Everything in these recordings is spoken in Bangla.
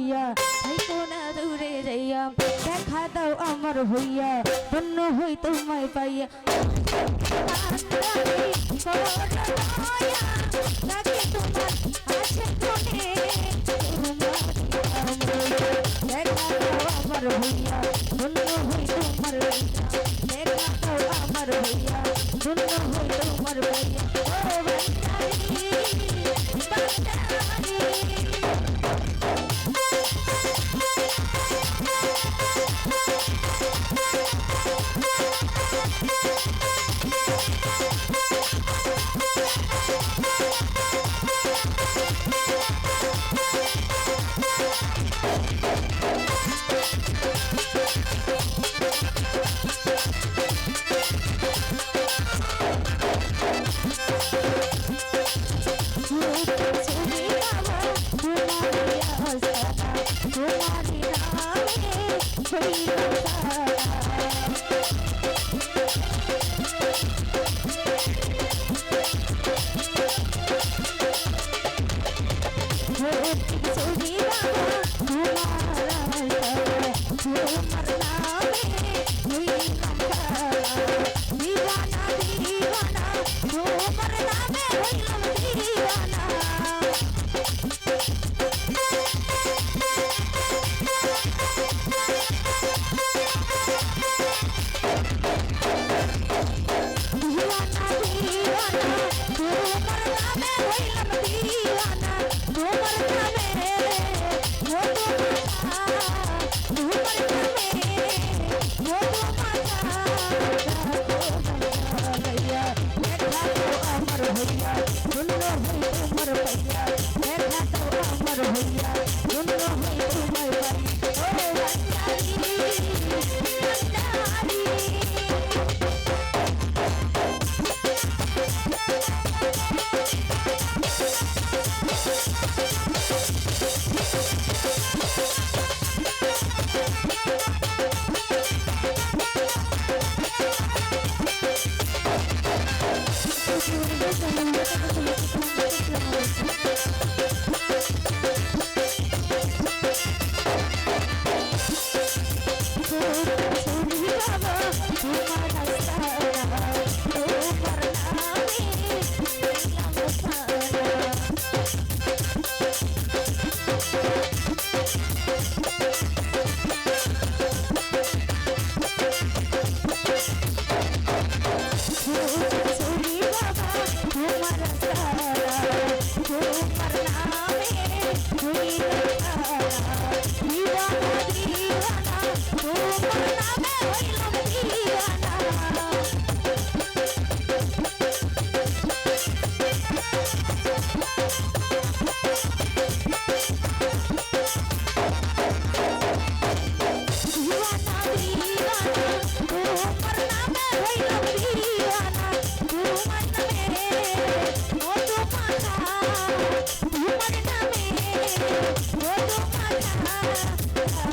হইয়া থাইকো না দূরে যাইয়া, দেখা দাও আমার হইয়া, ধন্য হই তোমায় পাইয়া। দেখা দাও আমার হইয়া ধন্য হই তোমার দেখা দাও আমার হইয়া ধন্য হই তোমার হইয়া ও বান্দারি Thank you.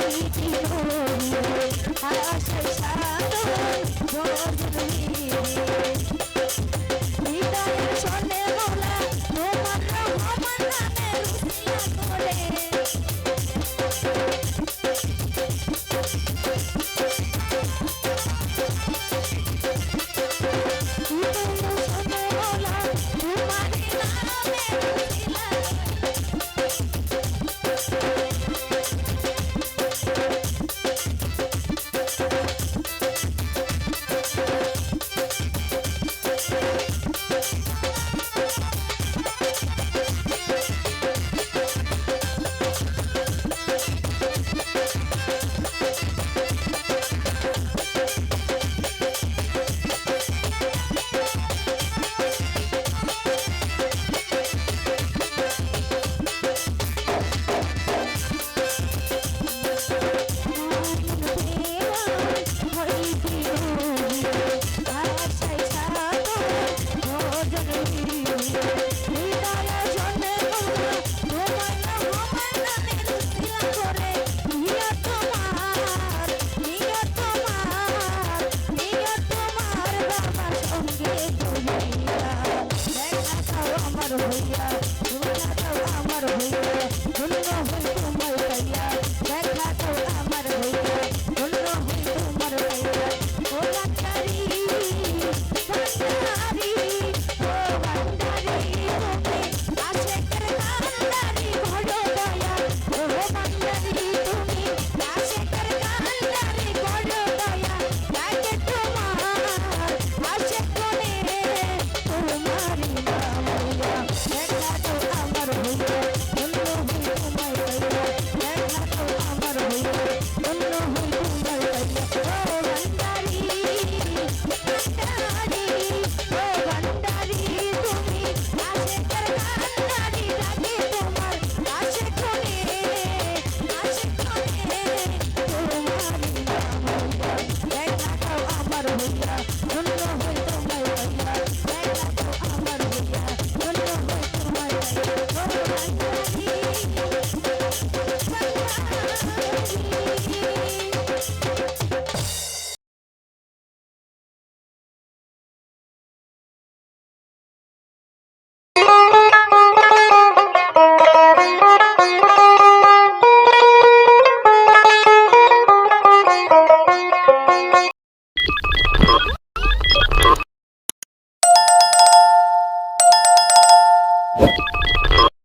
Thank you.